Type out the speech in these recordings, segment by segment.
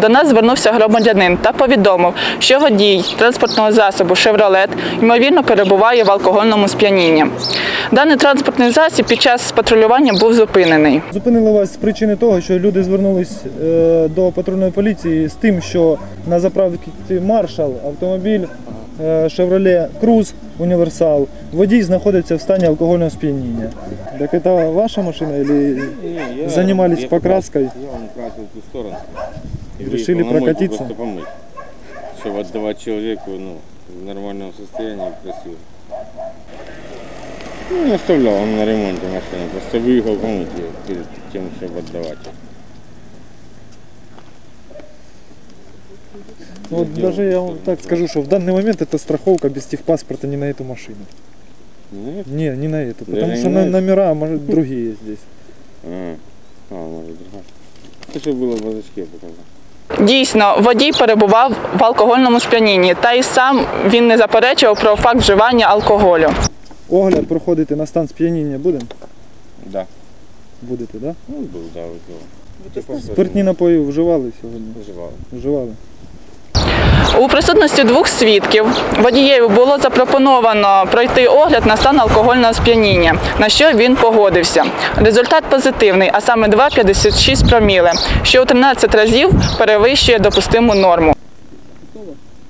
До нас звернувся громадянин та повідомив, що водій транспортного засобу «Шевролет» ймовірно перебуває в алкогольному сп'янінні. Даний транспортний засіб під час патрулювання був зупинений. Зупинили вас з причини того, що люди звернулись е, до патрульної поліції з тим, що на заправці Маршал автомобіль Chevrolet Cruze Універсал водій знаходиться в стані алкогольного сп'яніння. Так це ваша машина или Не, я- занимались я покраской? Я вам красил в ту сторону. И Решили приехал на мойку прокатиться? Просто помыть. Чтобы отдавать человеку ну, в нормальном состоянии красиво. Ну, не оставлял он на ремонте машину. Просто выехал помыть ее перед тем, чтобы отдавать. вот даже я вам так скажу, что в данный момент это страховка без техпаспорта не на эту машину. Нет? Не, не на эту, Даже потому не что на на- эту? номера, может, другие здесь. А, а может другая. Это что было в базачке показал. Дійсно, водій перебував в алкогольному сп'янінні, та й сам він не заперечував про факт вживання алкоголю. Огляд проходити на стан сп'яніння будемо? Да. Будете, так? Да? Ну, был, да, выпил. Спиртні напої вживали сьогодні? Выживал. Вживали. У присутності двох свідків водієві було запропоновано пройти огляд на стан алкогольного сп'яніння, на що він погодився. Результат позитивний, а саме 2,56 проміли, що у 13 разів перевищує допустиму норму.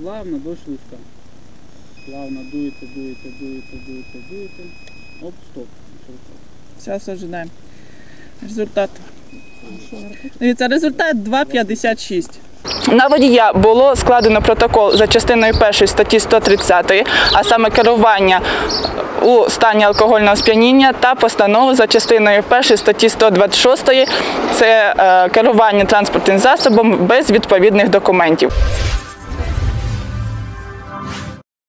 Плавно до шлифта. Плавно дуєте, дуєте, дуєте, дуєте, дуєте. Оп, стоп. Зараз ожидаємо. Результат. Дивіться, результат 2,56. На водія було складено протокол за частиною першої статті 130, а саме керування у стані алкогольного сп'яніння та постанову за частиною першої статті 126 це е, керування транспортним засобом без відповідних документів.